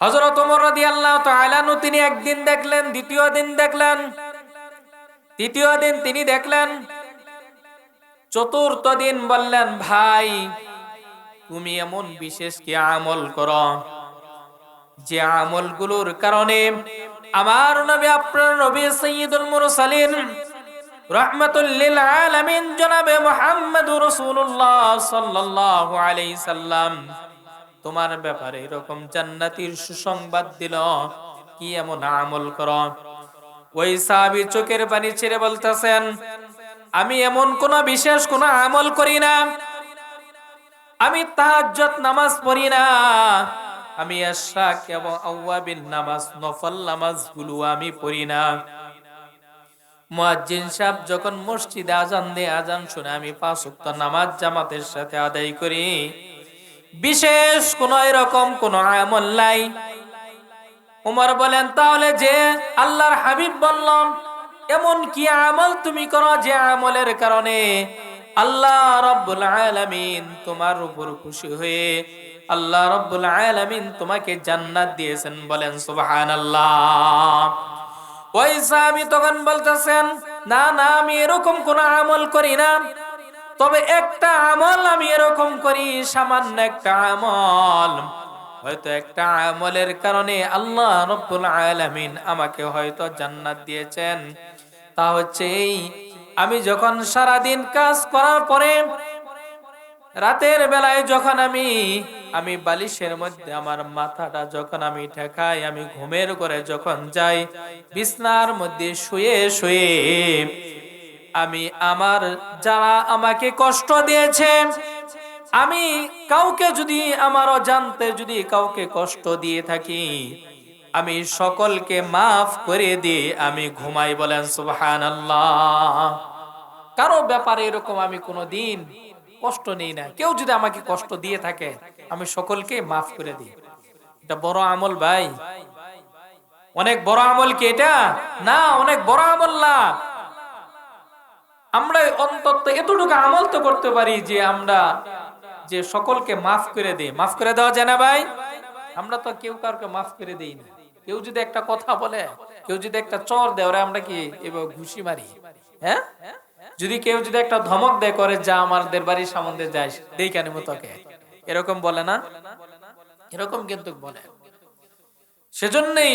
হজরত ওমর রাদিয়াল্লাহু তাআলা নু তিনি একদিন দেখলেন, দ্বিতীয় দিন দেখলেন, তৃতীয় দিন তিনি দেখলেন, চতুর্থ দিন বললেন, ভাই, তুমি এমন বিশেষ কি আমল করো যে আমলগুলোর কারণে আমার নবী, আপনার নবী সৈয়দুল মুরসালিন রহমাতুল লিল আলামিন জনাবে মুহাম্মদুর রাসূলুল্লাহ সাল্লাল্লাহু আলাইহি সাল্লাম তোমার ব্যাপারে এরকম জান্নাতির সুসংবাদ দিল। কি এমন আমল কর? ওই সাহাবী চোখের পানি ছেড়ে বলতেছেন, আমি এমন কোন বিশেষ কোন আমল করি না। আমি তাহাজ্জুদ নামাজ পড়ি না। আমি আশরাক এবং আওয়াবিন নামাজ, নফল নামাজগুলো আমি পড়ি না। মুয়াজ্জিন সাহেব যখন মসজিদে আজান দিয়ে, আজান শুনে আমি পাঁচ ওয়াক্ত নামাজ জামাতের সাথে আদায় করি। বিশেষ কোন এরকম কোন আমল নাই। উমর বলেন, তাহলে যে আল্লাহর হাবিব বললাম, এমন কি আমল তুমি করো যে আমলের কারণে আল্লাহ রব্বুল আলামিন তোমার উপর খুশি হয়ে আল্লাহ রব্বুল আলামিন তোমাকে জান্নাত দিয়েছেন? বলেন, সুবহানাল্লাহ। ওই সাহাবী তখন বলতেছেন, না না, আমি এরকম কোন আমল করি না। তবে একটা আমল আমি এরকম করি, সামান্য একটা আমল। হয়তো একটা আমলের কারণে আল্লাহ রব্বুল আলামিন আমাকে হয়তো জান্নাত দিয়েছেন। তা হচ্ছে এই, আমি যখন সারা দিন কাজ করার পরে, রাতের বেলায় যখন আমি আমি বালিশের মধ্যে আমার মাথাটা যখন আমি ঠেকাই, আমি ঘুমের করে যখন যাই, বিছনার মধ্যে শুয়ে শুয়ে আমি আমার যারা আমাকে কষ্ট দিয়েছে, আমি কাউকে যদি আমার অজান্তে যদি কাউকে কষ্ট দিয়ে থাকি, আমি সকলকে মাফ করে দিয়ে আমি ঘুমাই বলেন সুবহান কারও ব্যাপারে এরকম আমি কোনো দিন কষ্ট নেই না। কেউ যদি আমাকে কষ্ট দিয়ে থাকে, আমি সকলকে মাফ করে দিই। এটা বড় আমল ভাই। অনেক বড় আমল কি এটা? না, অনেক বড় আমল না। আমরা অন্তত এতটুকু আমল তো করতে পারি যে আমরা যে সকলকে মাফ করে দিই। মাফ করে দেওয়া যায় না ভাই? আমরা তো কেউ কাউকে মাফ করে দিই না। কেউ যদি একটা কথা বলে, কেউ যদি একটা চর দেয়, ওরা আমরা কি এবার ঘুষি মারি? হ্যাঁ? যদি কেউ যদি একটা ধমক দেয়, করে, যা আমাদের বাড়ির সম্বন্ধে যাই দেই কেন তোকে? এরকম বলে না? এরকম কিন্তু বলে। সেজন্যই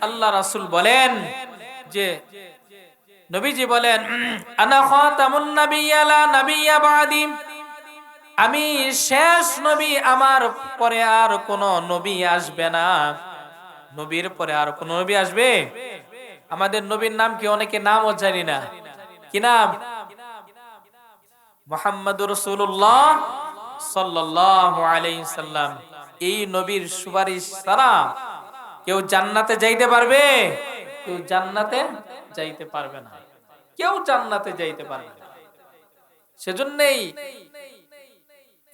আল্লাহ রাসুল বলেন যে নবীজি বলেন, আনা খাতামুন নাবিয়্যা লা নাবিয়্যা বাদি। আমি শেষ নবী আমার পরে আর কোন নবী আসবে না। নবীর পরে আর কোন নবী আসবে? আমাদের নবীর নাম কি অনেকে নামও জানি না। কি নাম? মোহাম্মদুর রাসূলুল্লাহ সাল্লাল্লাহু আলাইহি সাল্লাম। এই নবীর সুপারিশ ছাড়া কেউ জান্নাতে যাইতে পারবে? কেউ জান্নাতে যাইতে পারবে না। কেউ জান্নাতে যাইতে পারবে না। সেজন্যই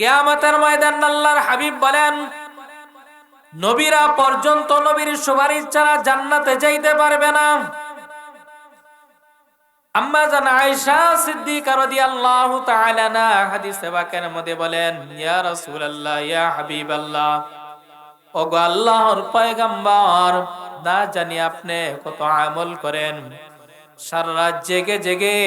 কেয়ামতের ময়দান আল্লাহর হাবিব বলেন, নবীরা পর্যন্ত নবীর সুপারিশ ছাড়া জান্নাতে যাইতে পারবে না। আম্মা জান আয়েশা সিদ্দিকা রাদিয়াল্লাহু তাআলা না হাদিসে পাকের মধ্যে বলেন, ইয়া রাসূলুল্লাহ, ইয়া হাবিবাল্লাহ, ওগো আল্লাহর পয়গম্বর না জানি আপনি কত আমল করেন। সারা রাত জেগে জেগে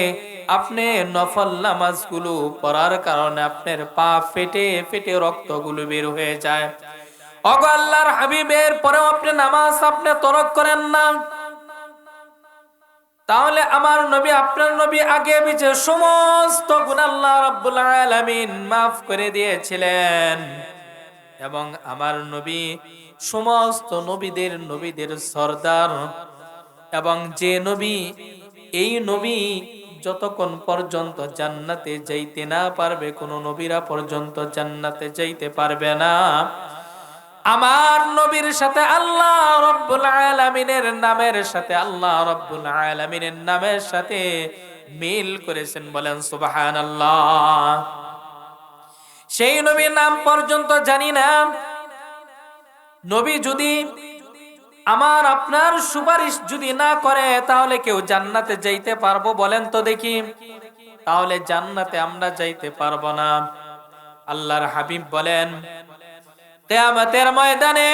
আপনি নফল নামাজগুলো পড়ার কারণে আপনার পা ফেটে ফেটে রক্তগুলো বের হয়ে যায়। ওগো আল্লাহর হাবিবের পরেও আপনি নামাজ আপনি তরক করেন না। তাহলে আমার নবী, আপনার নবী আগে পিছে সমস্ত গুণ আল্লাহ রাব্বুল আলামিন মাফ করে দিয়েছিলেন। এবং আমার নবী সমস্ত নবীদের নবীদের সর্দার। এবং যে নবী, এই নবী যতক্ষণ পর্যন্ত জান্নাতে যাইতে না পারবে, কোন নবীরা পর্যন্ত জান্নাতে যাইতে পারবে না। আমার নবীর সাথে আল্লাহ রব্বুল আলামিনের নামের সাথে, আল্লাহ রব্বুল আলামিনের নামের সাথে মিল করেছেন বলেন সুবহানাল্লাহ। সেই নবীর নাম পর্যন্ত জানি না। নবী যদি আমার, আপনার সুপারিশ যদি না করে, তাহলে কেউ জান্নাতে যাইতে পারব বলেন তো দেখি। তাহলে জান্নাতে আমরা যাইতে পারব না। আল্লাহর হাবিব বলেন, কেয়ামতের ময়দানে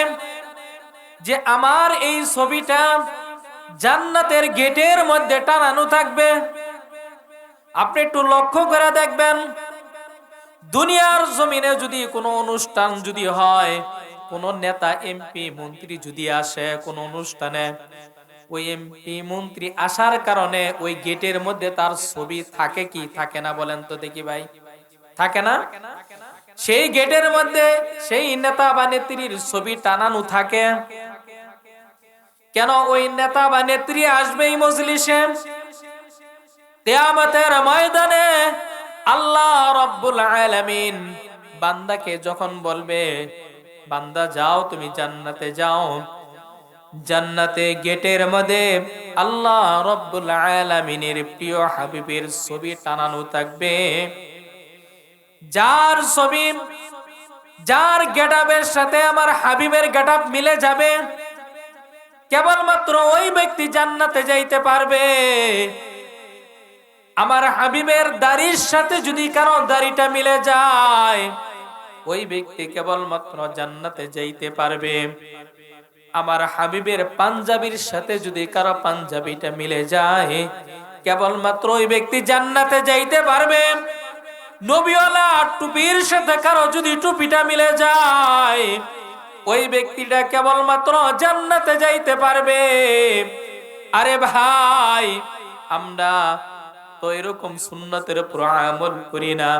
যে আমার এই ছবিটা জান্নাতের গেটের মধ্যে টানানো থাকবে, আপনি একটু লক্ষ্য করে দেখবেন, দুনিয়ার জমিনে যদি কোনো অনুষ্ঠান যদি হয় কোন নেতা এমপি মন্ত্রী যদি আসে কোন অনুষ্ঠানে, ওই এমপি মন্ত্রী আসার কারণে ওই গেটের মধ্যে তার ছবি থাকে কি থাকে না বলেন তো দেখি ভাই। থাকে না? সেই গেটের মধ্যে সেই নেতা বা নেত্রীর ছবি টানানো থাকে। কেন ওই নেতা বা নেত্রী আসবেই মজলিসে? তেয়ামতের ময়দানে আল্লাহ রব্বুল আলামিন বান্দাকে যখন বলবে বান্দা যাও, তুমি জান্নাতে যাও। জান্নাতে গেটের মধ্যে আল্লাহ রব্বুল আলামিনের প্রিয় হাবিবের ছবি টানানো থাকবে। যার ছবি, যার গেটাপের সাথে আমার হাবিবের গেটাপ মিলে যাবে, কেবলমাত্র ওই ব্যক্তি জান্নাতে যাইতে পারবে। আমার হাবিবের দাড়ির সাথে যদি কারও দাড়িটা মিলে যায় ওই ব্যক্তি কেবলমাত্র জান্নাতে যাইতে পারবে। আমার হাবিবের পাঞ্জাবির সাথে যদি কারও পাঞ্জাবিটা মিলে যায়, কেবলমাত্র ওই ব্যক্তি জান্নাতে যাইতে পারবে। টুপির সাথে কারও যদি টুপিটা মিলে যায়, ওই ব্যক্তিটা কেবলমাত্র জান্নাতে যাইতে পারবে। আরে ভাই, আমরা তো এরকম সুন্নতের উপর আমল করি না,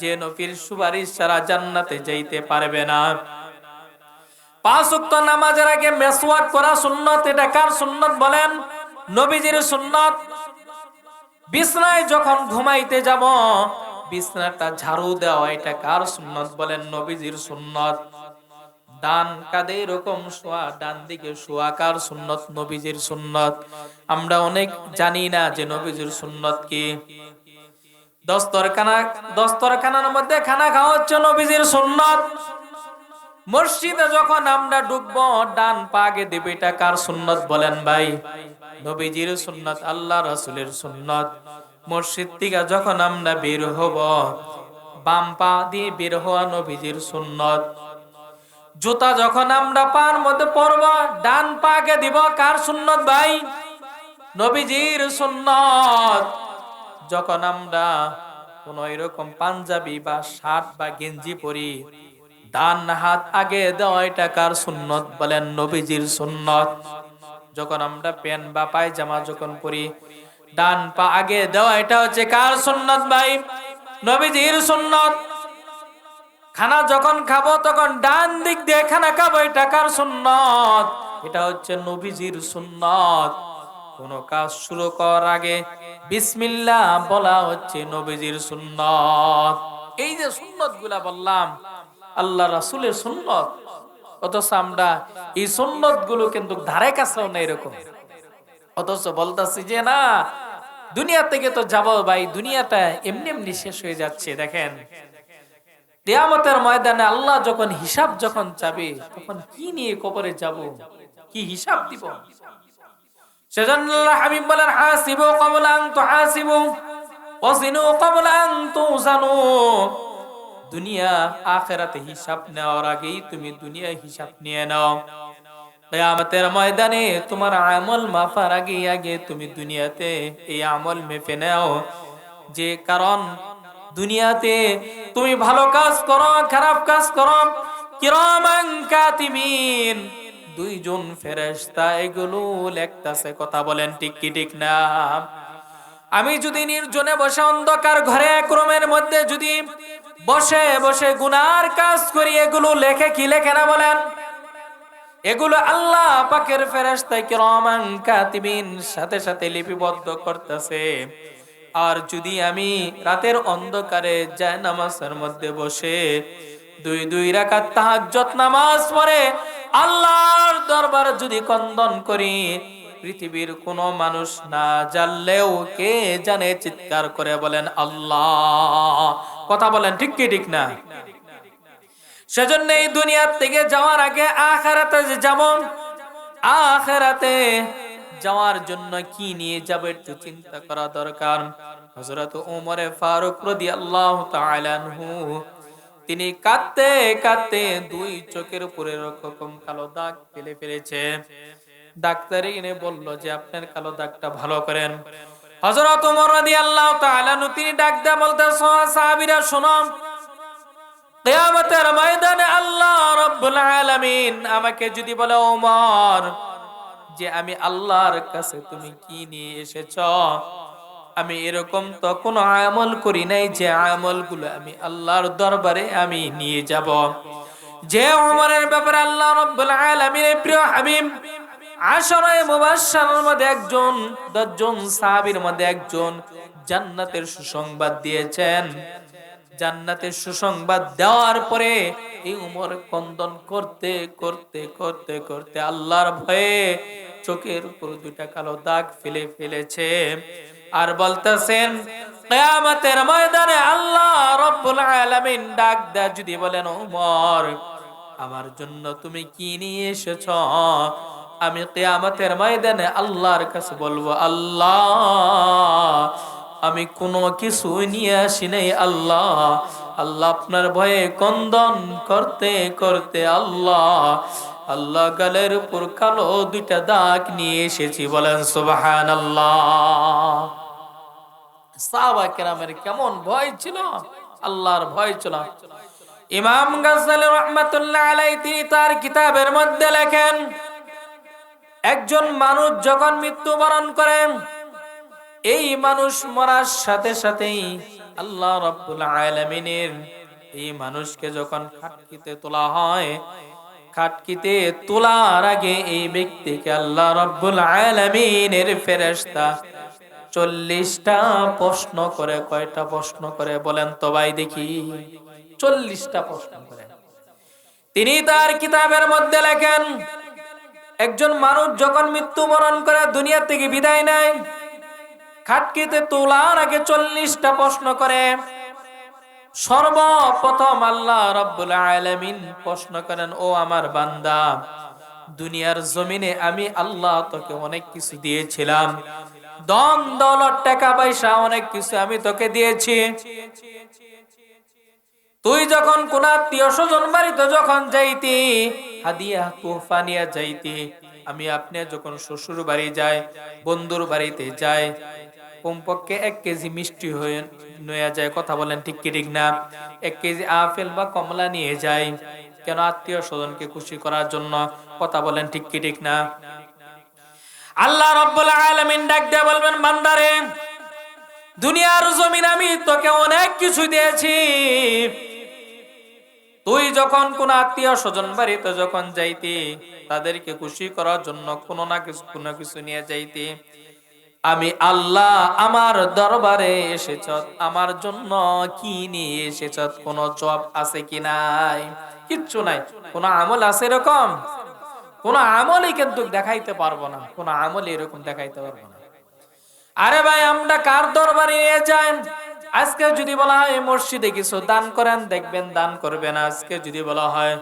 যে নবীর সুপারিশ ছাড়া জান্নাতে যাইতে পারবে না। পাঁচ উক্ত নামাজের আগে মেসওয়াক করা সুন্নত, এটা কার সুন্নত বলেন? নবীজির সুন্নত। বিছনায় যখন ঘুমাইতে যাব, বিছনাটা ঝাড়ু দেওয়া, এটা কার সুন্নত বলেন? নবীজির সুন্নত। ডান কাঁধে এরকম শোয়া ডান দিকে শোয়া কার সুন্নত? নবীজির সুন্নত। আমরা অনেক জানি না যে নবীজির সুন্নত কি। দস্তরখানা, দস্তরখানার মধ্যে খানা খাওয়া হচ্ছে নবীজির সুন্নত। মসজিদে যখন আমরা ঢুকবো ডান পাগে দেবে এটা কার সুন্নত বলেন ভাই? নবীজির সুন্নত, আল্লাহ রাসুলের সুন্নত। মসজিদ থেকে যখন আমরা বের হব, বাম পা দিয়ে বের হওয়া নবীজির সুন্নত। জুতা যখন আমরা পার মধ্যে পরব, ডান পাকে দিব কার সুন্নত ভাই? নবীজির সুন্নত। যখন আমরা কোন এরকম পাঞ্জাবি বা শার্ট বা গেঞ্জি পরি, ডান হাত আগে দেওয়া এটা কার সুন্নত বলেন নবীজির সুন্নত। যখন আমরা প্যান্ট বা পায়জামা যখন পরি, ডান পা আগে দেওয়া এটা হচ্ছে কার সুন্নত ভাই? নবীজির সুন্নত। খানা যখন খাব, তখন ডান দিক দিয়ে খানা খাব, এটা কার সুন্নত? এটা হচ্ছে নবীজির সুন্নত। কোন কাজ শুরু করার আগে বিসমিল্লাহ বলা হচ্ছে নবীজির সুন্নত। এই যে সুন্নতগুলা বললাম, আল্লাহ রাসুলের সুন্নত। অথচ আমরা এই সুন্নতগুলো কিন্তু ধারে কাছেও না এরকম। অথচ বলতেছি যে, না, দুনিয়া থেকে তো যাব ভাই, দুনিয়াটা এমনি এমনি শেষ হয়ে যাচ্ছে, দেখেন। কেয়ামতের ময়দানে আল্লাহ যখন হিসাব যখন চাবে, তখন কি নিয়ে কবরে যাব? কি হিসাব দিব? সেজন্য আল্লাহ হাবিব বলেন, হাসিবু ক্বাবলা আন তুহাসিবু ক্বাবলা আন তুজানু দুনিয়া আখিরাতে হিসাব নেওয়ার আগেই তুমি দুনিয়া হিসাব নিয়ে নাও। কিয়ামতের ময়দানে তোমার আমল মাফার আগে আগে তুমি দুনিয়াতে এই আমল মেপে নাও। যে কারণ দুনিয়াতে তুমি ভালো কাজ করো, খারাপ কাজ করো, কিরামান কাতিবিন। দুইজন ফেরেশতা এগুলো লেখতাছে, কথা বলেন ঠিক কি ঠিক না? আমি যদি নির্জনে বসে অন্ধকার ঘরে এক রুমের মধ্যে যদি বসে বসে গুনার কাজ করি, এগুলো লেখে কি লেখে না বলেন? এগুলো আল্লাহ পাকের ফেরেশতা কিরামান কাতিবিন সাথে সাথে লিপিবদ্ধ করতেছে। আর যদি আমি রাতের অন্ধকারে যায় নামাজের মধ্যে বসে দুই দুই রাকাত তাহাজ্জুদ নামাজ পড়ে, আল্লাহর দরবার যদি কন্দন করি, পৃথিবীর কোন মানুষ না জানলেও কে জানে চিৎকার করে বলেন, আল্লাহ। কথা বলেন, ঠিক কি, ঠিক না? সেজন্য এই দুনিয়ার থেকে যাওয়ার আগে আখেরাতে যাব, আখেরাতে যাওয়ার জন্য কি নিয়ে যাব একটু চিন্তা করা দরকার। হযরত ওমরে ফারুক তাআলা আনহু, তিনি কাঁদতে কাঁদতে দুই চোখের উপরে রকম কালো দাগ ফেলে ফেলেছে। ডাক্তার এনে বলল যে, আপনার কালো দাগটা ভালো করেন। হযরত ওমর রাদিয়াল্লাহু তাআলা নু তিনি ডাক দেয়া বলতে সাহাবীরা, শুনো। কিয়ামতের ময়দানে আল্লাহ রাব্বুল আলামিন আমাকে যদি বলে, ওমর যে আমি আল্লাহর কাছে তুমি কি নিয়ে এসেছ? আমি এরকম তো কোনো আমল করি নাই যে আমলগুলো আমি আল্লাহর দরবারে আমি নিয়ে যাব। যে ওমরের ব্যাপারে আল্লাহ রাব্বুল আলামিনের প্রিয় হাবিব, আশরায়ে মুবাশশারের মধ্যে একজন, দশজন সাহাবীর মধ্যে একজন জান্নাতের সুসংবাদ দিয়েছেন। জান্নাতের সুসংবাদ দেওয়ার পরে এই উমর কন্দন করতে করতে করতে করতে আল্লাহর ভয়ে চোখের উপর দুইটা কালো দাগ ফেলে ফেলেছে। আর বলতেছেন, কিয়ামতের ময়দানে আল্লাহ রব্বুল আলামিন ডাক দেয় যদি বলেন, উমর, আমার জন্য তুমি কি নিয়ে এসেছ? আমি কিয়ামতের ময়দানে আল্লাহর কাছে বলব, আল্লাহ আমি কোনো কিছু নিয়ে আসি নাই, আল্লাহ। আল্লাহ আপনার ভয়ে কন্দন করতে করতে আল্লাহ আল্লাহ গালের উপর কালো দুইটা দাগ নিয়ে এসেছি, বলেন সুবাহান আল্লাহ সাহাবা কেরামের কেমন ভয় ছিল? আল্লাহর ভয় ছিল। ইমাম গাজ্জালি রহমাতুল্লাহ আলাই তিনি তার কিতাবের মধ্যে লেখেন, একজন মানুষ যখন মৃত্যুবরণ করেন এই মানুষ মরার সাথে সাথেই আল্লাহ রাব্বুল আলামিনের এই মানুষকে যখন খাটকিতে তোলা হয়, খাটকিতে তোলার আগে এই ব্যক্তিকে আল্লাহ রাব্বুল আলামিনের ফেরেশতা চল্লিশটা প্রশ্ন করে, কয়টা প্রশ্ন করে বলেন তো ভাই দেখি। চল্লিশটা প্রশ্ন করে। তিনি তার কিতাবের মধ্যে লেখেন, একজন মানুষ যখন মৃত্যুবরণ করে দুনিয়া থেকে বিদায় নেয় খাটকিতে তোলার আগে চল্লিশটা প্রশ্ন করে। সর্বপ্রথম আল্লাহ রব্বুল আলামিন প্রশ্ন করেন, ও আমার বান্দা, দুনিয়ার জমিনে আমি আল্লাহ তোকে অনেক কিছু দিয়েছিলাম। দম দৌলত, টাকা পয়সা অনেক কিছু আমি তোকে দিয়েছি। তুই যখন কোন আত্মীয় স্বজন বাড়িতে যখন যাইতি, হাদিয়া তোফা নিয়ে যাইতি, আমি আপনি যখন শ্বশুর বাড়ি যাই, বন্ধুর বাড়িতে যাই কমপক্ষে এক কেজি মিষ্টি হয়ে নয়া যায়। কথা বলেন ঠিক কি ঠিক না? এক কেজি আপেল বা কমলা নিয়ে যাই কেন আত্মীয় স্বজনকে খুশি করার জন্য? কথা বলেন ঠিক কি ঠিক না? আল্লাহ রব্বুল আলামিন ডাক দিয়ে বলবেন, বান্দারে, দুনিয়ার জমিন আমি তোকে অনেক কিছু দিয়েছি। তুই যখন কোন আত্মীয় স্বজন বাড়িতে যখন যাইতি, তাদেরকে খুশি করার জন্য কোনো না কিছু কোনো কিছু নিয়ে যাইতি। আমি আল্লাহ আমার দরবারে এসেছ আমার জন্য কি নিয়ে এসেছ কোন জব আছে কি নাই? কিচ্ছু নাই। কোন আমল আছে এরকম? কোন আমলই কিন্তু দেখাইতে পারব না। কোন আমলই এরকম দেখাইতে পারব না। আরে ভাই, আমরা কার দরবারে নিয়ে যাই? আজকে যদি বলা হয় মসজিদে কিছু দান করেন, দেখবেন দান করবেন আজকে যদি বলা হয়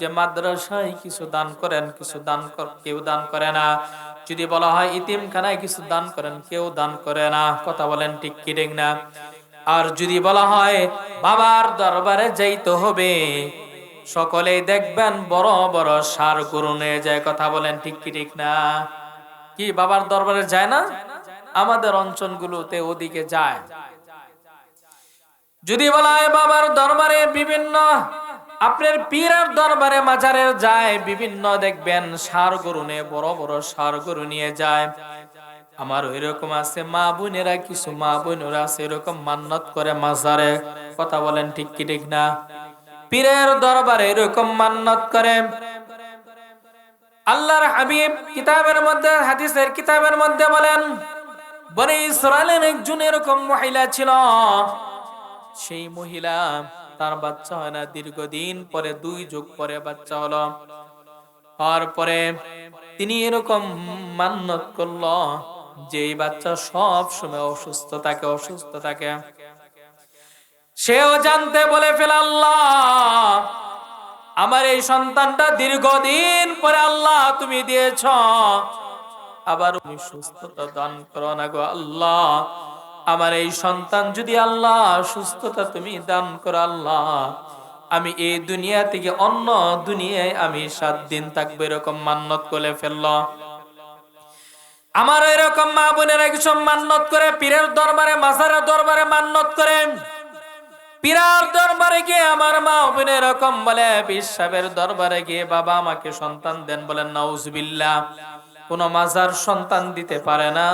যে মাদ্রাসায় কিছু দান করেন, কিছু দান কেউ দান করে না। যদি বলা হয় ইতিমখানায় কিছু দান করেন, কেউ দান করে না। কথা বলেন ঠিক কি ঠিক না? আর যদি বলা হয় বাবার দরবারে যাইতে হবে, সকলেই দেখবেন বড় বড় সার গরু নিয়ে যায়। কথা বলেন ঠিক কি ঠিক না? কি বাবার দরবারে যায় না? আমাদের অঞ্চলগুলোতে ওদিকে যায়। যদি বলা হয় বাবার দরবারে বিভিন্ন আপনার পীরের দরবারে মাজারে যায়, বিভিন্ন দেখবেন সার গরু নিয়ে, বড় বড় সার গরু নিয়ে যায়। আমার এরকম আছে, মা বোনেরা, কিছু মা বোনেরা আছে, এরকম মান্নত করে মাজারে। কথা বলেন ঠিক কি ঠিক না? পীরের দরবারে এরকম মান্নত করে। আল্লাহর হাবিব কিতাবের মধ্যে, হাদিসের কিতাবের মধ্যে বলেন, বনে ইসরায়েলের একজন এরকম মহিলা ছিল। সেই মহিলা তার বাচ্চা হয় না। দীর্ঘদিন পরে, দুই যুগ পরে বাচ্চা হলো। হওয়ার পরে তিনি এরকম মান্নত করল যে এই বাচ্চা সব সময় অসুস্থ থাকে অসুস্থ থাকে। সেও জানতে বলে ফেল, আল্লাহ, আমার এই সন্তানটা দীর্ঘদিন পরে আল্লাহ তুমি দিয়েছ। আবার সুস্থতা দান করো না গো আল্লাহ। আমার এই সন্তান যদি আল্লাহ সুস্থতা তুমি দান করো, আল্লাহ, আমি এই দুনিয়া থেকে অন্য দুনিয়ায় আমি সাত দিন থাকব এরকম মান্নত করে ফেলল। আমার এরকম মা বোনেরা কিছু মান্নত করে, পীরের দরবারে, মাজারের দরবারে মান্নত করে। পীরার দরবারে গিয়ে আমার মা বোন এরকম বলে বিশ্বাবের দরবারে গিয়ে বাবা আমাকে সন্তান দেন বলেন নাউজবিল্লা কোন মাজার সন্তান দিতে পারে না।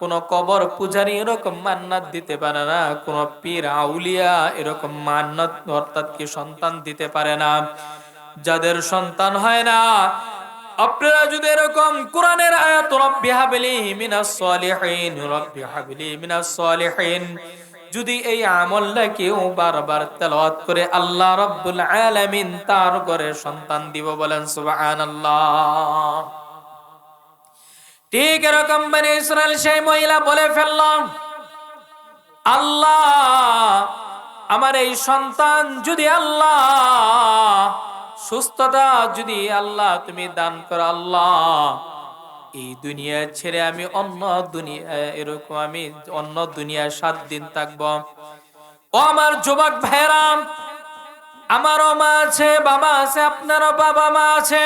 কোন কবর পূজারি এরকম মান্নাত দিতে পারে না, কোন পীর, আউলিয়া এরকম মান্নাত অর্থাৎ কি সন্তান দিতে পারে না। যাদের সন্তান হয় না, আপনারা যদি এরকম কোরআনের আয়াত, রব্বি হাবলি মিনাস সালিহিন, রব্বি হাবলি মিনাস সালিহিন যদি এই আমলটা কেউ বারবার তেলাওয়াত করে আল্লাহ রব্বুল আলামিন তার ঘরে সন্তান দিব বলেন, সুবহানাল্লাহ ঠিক এরকম বনে ইসরায়েল সেই মহিলা বলে ফেলল আল্লাহ, আমার এই সন্তান যদি আল্লাহ, সুস্থতা যদি আল্লাহ, তুমি দান করো আল্লাহ। এই দুনিয়া ছেড়ে আমি অন্য দুনিয়া, এরকম আমি অন্য দুনিয়ায় সাত দিন থাকব। ও আমার যুবক ভাইরাম আমারও মা আছে, বাবা আছে, আপনারও বাবা মা আছে।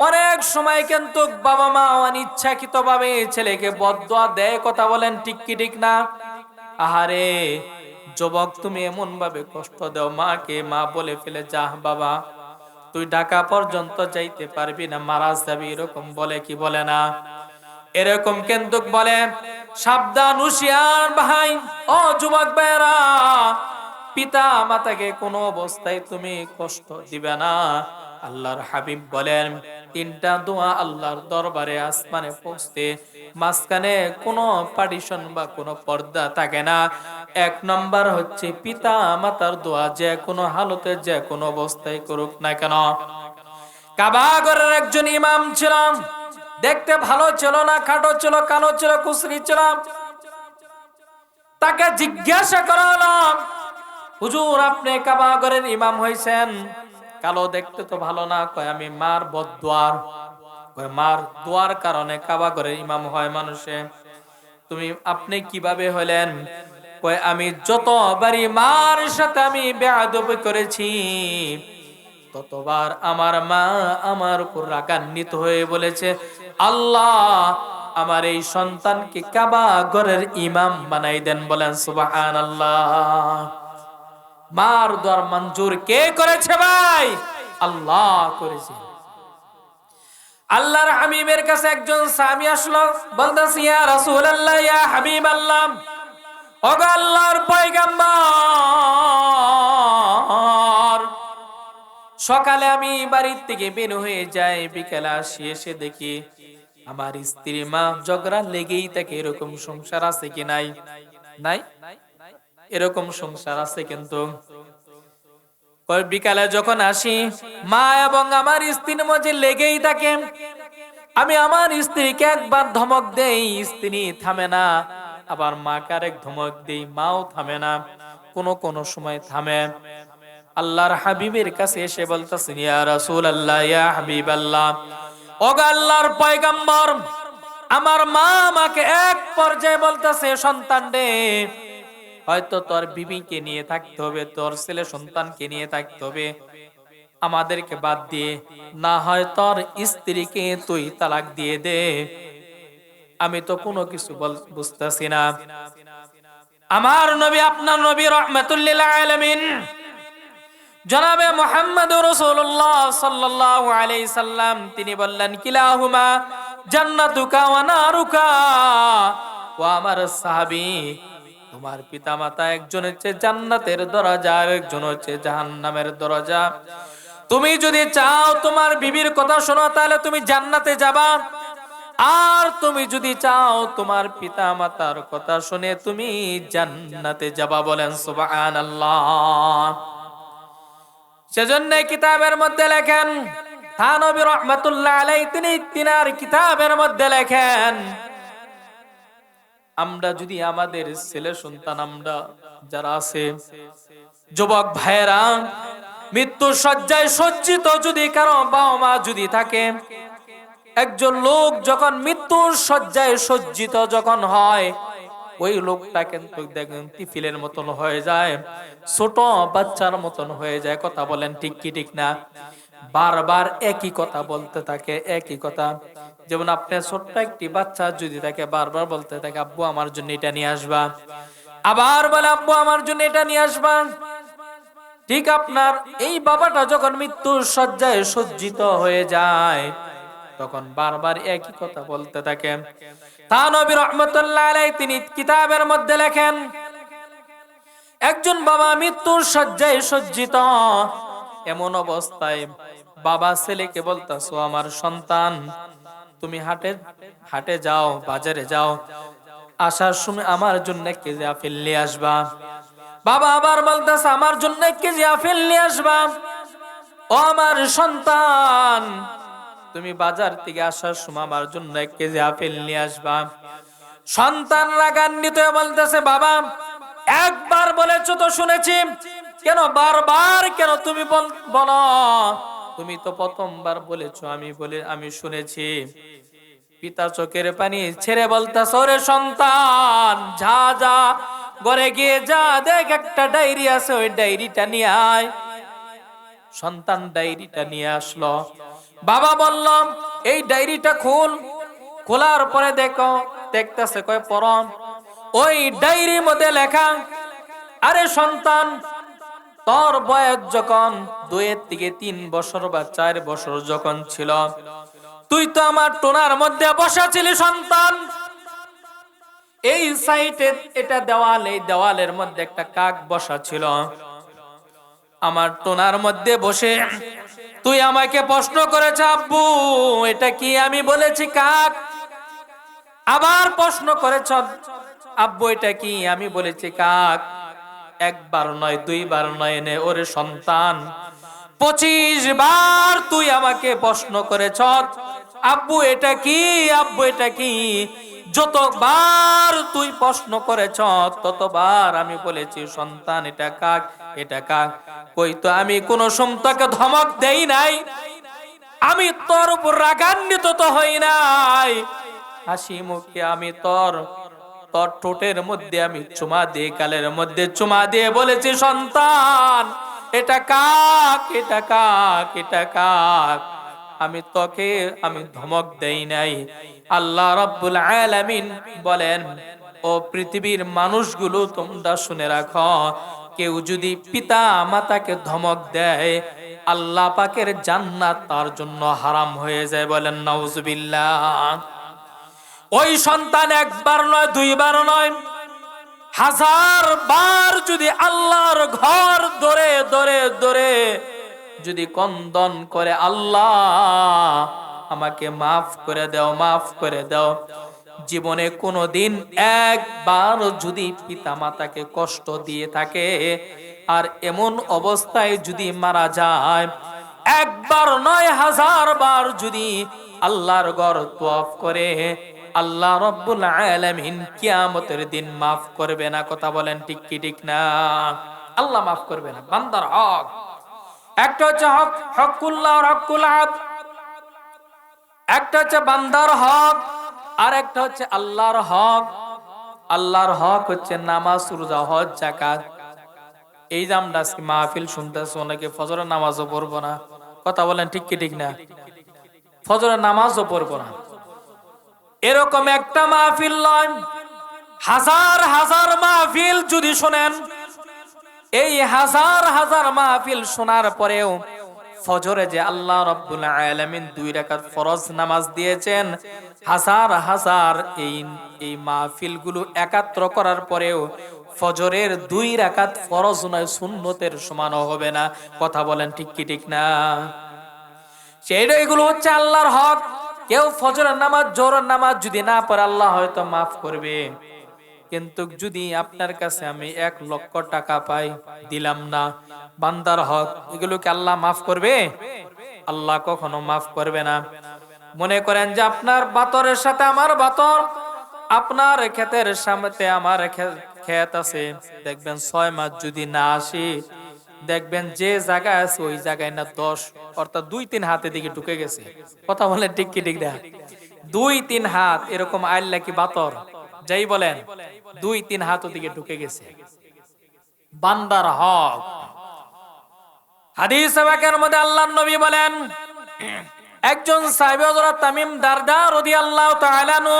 অনেক সময় কিন্তু বাবা মা অনিচ্ছাকৃত ভাবে ছেলেকে বদয়া দেয় কথা বলেন, ঠিক কি, ঠিক না? আহারে, যুবক, তুমি এমন ভাবে কষ্ট দাও, মাকে মা বলে ফেলে যা বাবা, তুই ঢাকা পর্যন্ত যাইতে পারবি না মারাজ যাবি, এরকম বলে কি বলে না? এরকম কিন্তু বলে, সাবধান, হুশিয়ার ভাই, ও যুবক ভাইরা পিতা মাতাকে কোনো অবস্থায় তুমি কষ্ট দিবে না। আল্লাহর হাবিব বলেন তিনটা দোয়া আল্লাহর দরবারে আসমানে পৌঁছতে মাঝখানে কোনো পার্টিশন বা কোনো পর্দা থাকে না। এক নম্বর হচ্ছে পিতা মাতার দোয়া যে কোনো হালতে, যে কোনো অবস্থায় করুক না কেন। কাবাগরের একজন ইমাম ছিলাম। দেখতে ভালো ছিল না, খাটো ছিল, কালো ছিল কুসরি ছিল। তাকে জিজ্ঞাসা করা হুজুর, আপনি কাবাগরের ইমাম হয়েছেন? কালো দেখতে তো ভালো না, কয় আমি মার বদুয়ার কয় মার দোয়ার কারণে কাবাগরের ইমাম হয় মানুষে। তুমি আপনি কীভাবে হলেন কয় আমি যতবারই মার সাথে আমি বেয়াদবি করেছি, ততবার আমার মা আমার উপর রাগান্বিত হয়ে বলেছে, আল্লাহ, আমার এই সন্তানকে কাবা ঘরের ইমাম বানাই দেন বলেন সুবাহান আল্লাহ মার দর মঞ্জুর কে করেছে ভাই? আল্লাহ করেছে। আল্লাহর হাবিবের কাছে একজন স্বামী আসলো, বলতেছে, ইয়া রাসূলুল্লাহ, ইয়া হাবিব আল্লাহ ওগো আল্লাহর পয়গাম্বর, সকালে আমি বাড়ির থেকে বের হয়ে যাই, বিকেলে আসি, এসে দেখি আমার স্ত্রী মা ঝগড়া লেগেই থাকে, এরকম সংসার আছে কি নাই? নাই? এরকম সংসার আছে কিন্তু। বিকালে যখন আসি, মা এবং আমার স্ত্রীর মাঝে লেগেই থাকে। আমি আমার স্ত্রীকে একবার ধমক দেই, স্ত্রী থামে না। আবার মাকে আরেক ধমক দেই, মাও থামে না। কোন কোন সময় থামে। আল্লাহর হাবিবের কাছে এসে বলতেছেন ইয়া রাসূলুল্লাহ, ইয়া হাবিবাল্লাহ, ওগো আল্লাহর পয়গম্বর, আমার মা আমাকে এক পর্যায়ে বলতেছে, সন্তান রে হয়তো তোর বিবিকে নিয়ে থাকতে হবে, তোর ছেলে সন্তানকে নিয়ে থাকতে হবে। আমাদেরকে বাদ দিয়ে, না হয় তোর স্ত্রীকে তুই তালাক দিয়ে দে। আমি তো কোনো কিছু বুঝতেছি না। আমার নবী, আপনার নবী রহমতুল্লিল আলমিন জনাবে মোহাম্মদ রসুল্লাহ সাল্লাহ আলাই সাল্লাম, তিনি বললেন, কিলাহুমা জান্নাতুকা ওয়া নারুকা ও আমার সাহাবী তোমার পিতা মাতা একজন হচ্ছে জান্নাতের দরজা একজন হচ্ছে জাহান্নামের দরজা। তুমি যদি চাও তোমার বিবির কথা শোনো, তাহলে তুমি জান্নাতে যাবা। আর তুমি যদি চাও তোমার পিতা মাতার কথা শুনে তুমি জান্নাতে যাবা বলেন সুবহানাল্লাহ। সেজন্য কিতাবের মধ্যে লেখেন, থানবী রহমাতুল্লাহ আলাই তিনি তিনার কিতাবের মধ্যে লেখেন আমরা যদি আমাদের ছেলে সন্তান আমরা যারা আছে, যুবক ভাইয়েরা মৃত্যু সজ্জায় সজ্জিত যদি কারও বাবা মা যদি থাকে, একজন লোক যখন মৃত্যুর সজ্জায় সজ্জিত যখন হয়, ওই লোকটা কিন্তু দেখবেন টিফিলের মতন হয়ে যায়, ছোট বাচ্চার মতন হয়ে যায়। কথা বলেন ঠিক কি ঠিক না? বারবার একই কথা বলতে থাকে, একই কথা। যেমন আপনার ছোট্ট একটি বাচ্চা যদি তাকে বারবার বলতে থাকে, আব্বু, আমার জন্য এটা নিয়ে আসবা। আবার বলে, আব্বু, আমার জন্য এটা নিয়ে আসবা। ঠিক আপনার এই বাবাটা যখন মৃত্যুর শয্যায় সজ্জিত হয়ে যায়, তখন বারবার একই কথা বলতে থাকে। তা নবী রহমতুল্লাহ আলাই তিনি কিতাবের মধ্যে লেখেন, একজন বাবা মৃত্যুর শয্যায় সজ্জিত, এমন অবস্থায় বাবা ছেলেকে বলতাছো, আমার সন্তান তুমি হাটে হাটে যাও, বাজারে যাও। আসার সময় আমার জন্য কেজি আপেল নিয়ে আসবা। বাবা আবার বলতেছে, আমার জন্য কেজি আপেল নিয়ে আসবা। ও আমার সন্তান, তুমি বাজার থেকে আসার সময় আমার জন্য এক কেজি আপেল নিয়ে আসবা। সন্তান রাগান্বিত বলতেছে, বাবা, একবার বলেছ তো শুনেছি। কেন বারবার কেন তুমি বল- বলো? তুমি তো প্রথমবার বলেছ, আমি বলে, আমি শুনেছি। পিতা চোখের পানি ছেড়ে বলতাছ রে সন্তান, যা যা, ঘরে গিয়ে যা, দেখ একটা ডায়েরি আছে, ওই ডায়েরিটা নিয়ে আয়। সন্তান ডায়েরিটা নিয়ে আসলো। বাবা বললাম এই ডায়েরিটা খুল। খোলার পরে দেখো, দেখতেছে, কয় পরম। ওই ডায়েরির মধ্যে লেখা, আরে সন্তান তোর বয়স যখন দুয়ের থেকে তিন বছর বা চার বছর যখন ছিল, তুই তো আমার টোনার মধ্যে বসা ছিলি সন্তান। এই সাইটে এটা দেওয়াল, এই দেওয়ালের মধ্যে একটা কাক বসা ছিল। আমার টোনার মধ্যে বসে, তুই আমাকে প্রশ্ন করেছ, আব্বু, এটা কি আমি বলেছি কাক? আবার প্রশ্ন করেছ, আব্বু, এটা কি আমি বলেছি কাক? একবার নয়, দুইবার নয়, নে ওরে সন্তান। পঁচিশ বার তুই আমাকে প্রশ্ন করেছ, আব্বু এটা কি, আব্বু এটা কি? যতবার তুই প্রশ্ন করেছ, ততবার আমি বলেছি, সন্তান, এটা কাক এটা কাক। কই তো আমি কোন সমতাকে ধমক দেই নাই। আমি তোর উপর রাগান্বিত তো হই নাই। হাসি মুখে আমি তোর তোর ঠোঁটের মধ্যে আমি চুমা দিয়ে গালের মধ্যে চুমা দিয়ে বলেছি, সন্তান, এটা কাক এটা কাক এটা কাক। আমি তোকে আমি ধমক দেই নাই। আল্লাহ রাব্বুল আলামিন বলেন, ও পৃথিবীর মানুষগুলো তোমরা শুনে রাখো, কেউ যদি পিতা মাতাকে ধমক দেয়, আল্লাহ পাকের জান্নাত তার জন্য হারাম হয়ে যায় বলেন, নাউজুবিল্লাহ। ওই সন্তান একবার নয়, দুইবার নয়। হাজার বার যদি আল্লাহর ঘর ধরে ধরে ধরে যদি কন্দন করে, আল্লাহ, আমাকে মাফ করে দাও, মাফ করে দাও। জীবনে কোনোদিন একবার যদি পিতা মাতাকে কষ্ট দিয়ে থাকে, আর এমন অবস্থায় যদি মারা যায়, একবার নয়, হাজার বার যদি আল্লাহর ঘর তোয়াফ করে আল্লাহ রব্বুল আলামিন কিয়ামতের দিন মাফ করবে না, কথা বলেন ঠিক কি, ঠিক না? আল্লাহ মাফ করবে না, বান্দার হক। একটা হচ্ছে হক, হকুল্লাহ হকুল আব একটা হচ্ছে বান্দার হক, আর একটা হচ্ছে আল্লাহর হক। আল্লাহর হক হচ্ছে নামাজ, রোজা, হজ জাকাত এই যে আমরা আজকে মাহফিল শুনতেছি, অনেকে ফজরের নামাজও পড়ব না, কথা বলেন ঠিক কি, ঠিক না? ফজরের নামাজও পড়ব না। এরকম একটা মাহফিল নয়। হাজার হাজার মাহফিল যদি শোনেন, এই হাজার হাজার মাহফিল শোনার পরেও ফজরে যে আল্লাহ রব্বুল আলামিন দুই রাকাত ফরজ নামাজ দিয়েছেন, হাজার হাজার এই এই মাহফিলগুলো একাত্র করার পরেও ফজরের দুই রাকাত ফরজ নয়, সুন্নতের সমানও হবে না। কথা বলেন ঠিক কি ঠিক না? সেইটা এগুলো হচ্ছে আল্লাহর হক। কেউ ফজরের নামাজ জোরের নামাজ যদি না পড়ে, আল্লাহ হয়তো মাফ করবে। কিন্তু যদি আপনার কাছে আমি এক লক্ষ টাকা পাই, দিলাম না, বান্দার হক এগুলোকে আল্লাহ মাফ করবে? আল্লাহ কখনো মাফ করবে না। মনে করেন যে আপনার বাতরের সাথে আমার বাতর, আপনার ক্ষেতের সামনে আমার ক্ষে- ক্ষেত আছে। দেখবেন ছয় মাস যদি না আসি দেখবেন যে জায়গায় আছে, ওই জায়গায় না দশ, অর্থাৎ দুই, তিন হাতে দিকে ঢুকে গেছে। কথা বলে ঠিক কি ঠিক দেখ দুই, তিন হাত, এরকম আইল্লা কি বাতর? যাই বলেন, দুই, তিন হাত ওদিকে ঢুকে গেছে। বান্দার হক। হাদিস বাকের মধ্যে আল্লাহ নবী বলেন, একজন সাহেব হযরত তামিম দারদা রাদিয়াল্লাহু তাআলা নু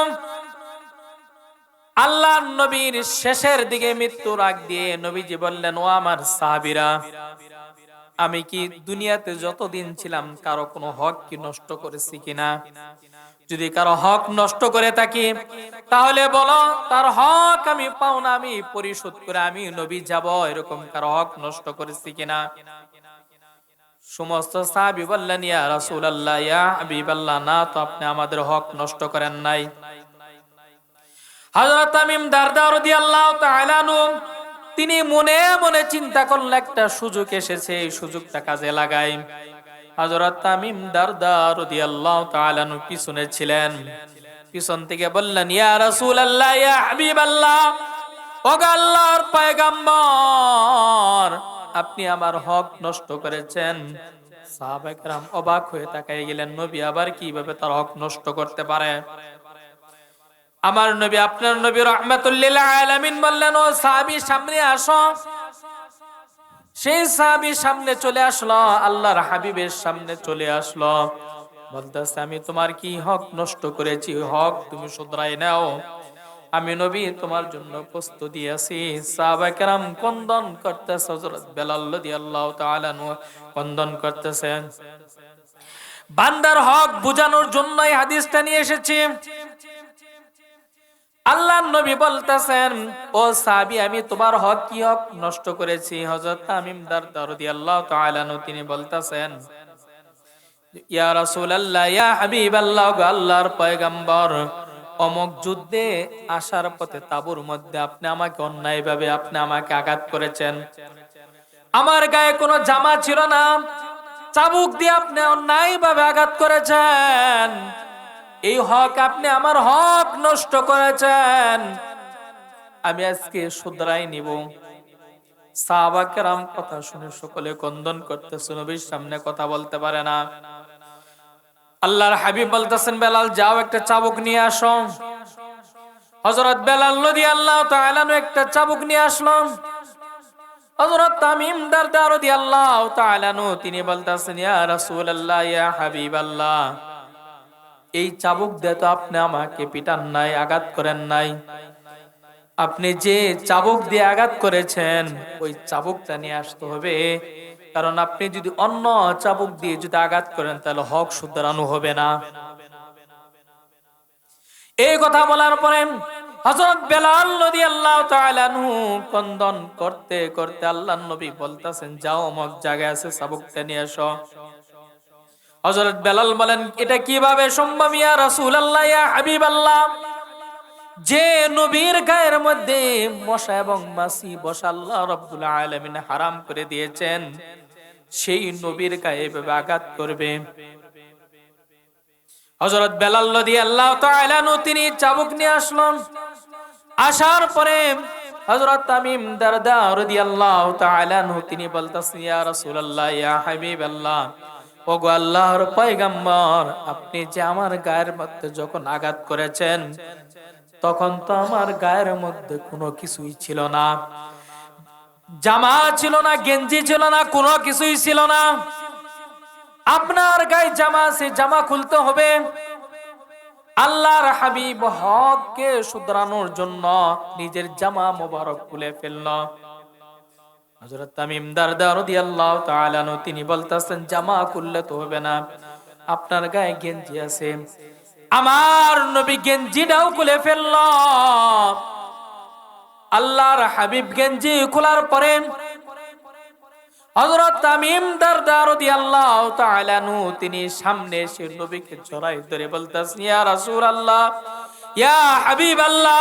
আল্লাহ নবীর শেষের দিকে মৃত্যুর আগ দিয়ে নবীজি বললেন, ও আমার সাহাবীরা, আমি কি দুনিয়াতে যতদিন ছিলাম কারও কোনো হক কি নষ্ট করেছি কিনা? যদি কারও হক নষ্ট করে থাকি, তাহলে বলো, তার হক আমি পাও না, আমি পরিশোধ করে আমি নবী যাব, এরকম কারও হক নষ্ট করেছি কিনা? সমস্ত সাহাবি বললেন, ইয়া রাসূলুল্লাহ, ইয়া হাবিবাল্লাহ, না তো আপনি আমাদের হক নষ্ট করেন নাই। হযরত তামিম দারদা রাদিয়াল্লাহু তাআলা তিনি মনে মনে চিন্তা করলেন, একটা সুযোগ এসেছে, এই সুযোগটা কাজে লাগাই। হযরত তামিম দারদা রাদিয়াল্লাহু তাআলা আনহু পিছনে ছিলেন। পিছন থেকে বললেন, ইয়া রাসূলুল্লাহ, ইয়া হাবিবাল্লাহ, ওগো আল্লাহর পয়গম্বর, আপনি আমার হক নষ্ট করেছেন। অবাক হয়ে তাকাই গেলেন, নবী আবার কীভাবে তার হক নষ্ট করতে পারে? আমার নবী, আপনার নবী রহমাতুল্লিল আলামিন বললেন, ও সাহাবী, সামনে আসো। সেই সাহাবী সামনে চলে আসলো, আল্লাহর হাবিবের সামনে চলে আসলো। বলতেছে, আমি তোমার কি হক নষ্ট করেছি? হক তুমি শুধরাই নাও। আমি নবী, তোমার জন্য প্রস্তুতি আছি। সাহাবা কন্দন করতেছে, হযরত বেলাল রাদিয়াল্লাহু তাআলা কন্দন করতেছেন বান্দার হক বুঝানোর জন্যই হাদিসটা নিয়ে এসেছি। আল্লাহ নবী বলতেছেন, ও সাবি আমি তোমার হক কি হক নষ্ট করেছি? হযরত তামিম দারদা রাদিয়াল্লাহু তাআলা তিনি বলতেছেন, ইয়া রাসূলুল্লাহ, ইয়া হাবিবাল্লাহ আল্লাহর পয়গম্বর, অমক যুদ্ধে আসার পথে তাবুর মধ্যে আপনি আমাকে অন্যায়ভাবে আপনি আমাকে আঘাত করেছেন। আমার গায়ে কোনো জামা ছিল না। চাবুক দিয়ে আপনি অন্যায়ভাবে আঘাত করেছেন। এই হক আপনি আমার হক নষ্ট করেছেন। আমি আজকে শুধরাই নিব। সাহাবাকেরাম কথা শুনে সকলে কন্দন করতেছে, নবীর সামনে কথা বলতে পারে না। আল্লাহর হাবিব বলতেছেন, বেলাল, যাও একটা চাবুক নিয়ে আসো। হযরত বেলাল নদী আল্লাহ তাআলা একটা চাবুক নিয়ে আসলাম হজরত তামিম দারদা রাদিয়াল্লাহু তাআলা তিনি বলতেছেন, ইয়া রাসূলুল্লাহ, ইয়া হাবিবাল্লাহ। এই চাবুক দিয়ে তো আপনি আমাকে পিটান নাই আঘাত করেন নাই। আপনি যে চাবুক দিয়ে আঘাত করেছেন, ওই চাবুকটা নিয়ে আসতে হবে। কারণ আপনি যদি অন্য চাবুক দিয়ে যদি আঘাত করেন, তাহলে হক শুধরানো হবে না। এই কথা বলার পরে হযরত বেলাল রাদিয়াল্লাহু তাআলা আনহু কন্দন করতে করতে আল্লাহর নবী বলতাছেন, যাও অমুক জায়গায় আছে, চাবুকটা নিয়ে আসো। হযরত বেলাল বলেন, এটা কীভাবে সম্ভব ইয়া রাসূলুল্লাহ, ইয়া হাবিবাল্লাহ? যে নবীর গায়ের মধ্যে মশা এবং মাছি বসা আল্লাহ রাব্বুল আলামিন হারাম করে দিয়েছেন, সেই নবীর গায়ে এভাবে আঘাত করবে। হযরত বেলাল রাদিয়াল্লাহু তাআলা নু তিনি চাবুক নিয়ে আসলেন। আসার পরে হযরত তামিম দারদা রাদিয়াল্লাহু তাআলা নু তিনি বলতেছেন, ইয়া রাসূলুল্লাহ, ইয়া হাবিবাল্লাহ ওগো আল্লাহর পয়গাম্বর, আপনি যে আমার গায়ের মধ্যে যখন আঘাত করেছেন, তখন তো আমার গায়ের মধ্যে কোনো কিছুই ছিল না। জামা ছিল না, গেঞ্জি ছিল না, কোনো কিছুই ছিল না। আপনার গায়ে জামা আছে, জামা খুলতে হবে। আল্লাহর হাবিব হককে শুধরানোর জন্য নিজের জামা মোবারক খুলে ফেলল। হযরত তামিম দারদা রাদিয়াল্লাহু তাআলা আনহু, তিনি বলতাছেন, জামা খুললে তো হবে না। আপনার গায়ে গেঞ্জি আছে। আমার নবী গেঞ্জিটাও খুলে ফেলল। আল্লাহর হাবিব গেঞ্জি খোলার পরে হযরত তামিম দারদা রাদিয়াল্লাহু তাআলা আনহু, তিনি সামনে এসে নবীকে জড়াই ধরে বলতেছেন, ইয়া রাসূলুল্লাহ, ইয়া হাবিবাল্লাহ,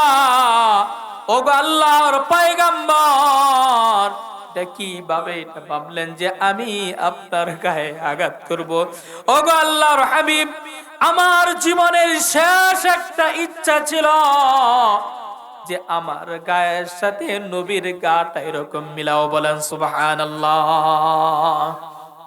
ওগো আল্লাহর পয়গম্বর এটা কি ভাবে এটা ভাবলেন যে আমি আপনার গায়ে আঘাত করব? ওগো আল্লাহর হাবিব, আমার জীবনের শেষ একটা ইচ্ছা ছিল যে আমার গায়ের সাথে নবীর গাটা এরকম মিলাও বলেন, সুবহানাল্লাহ।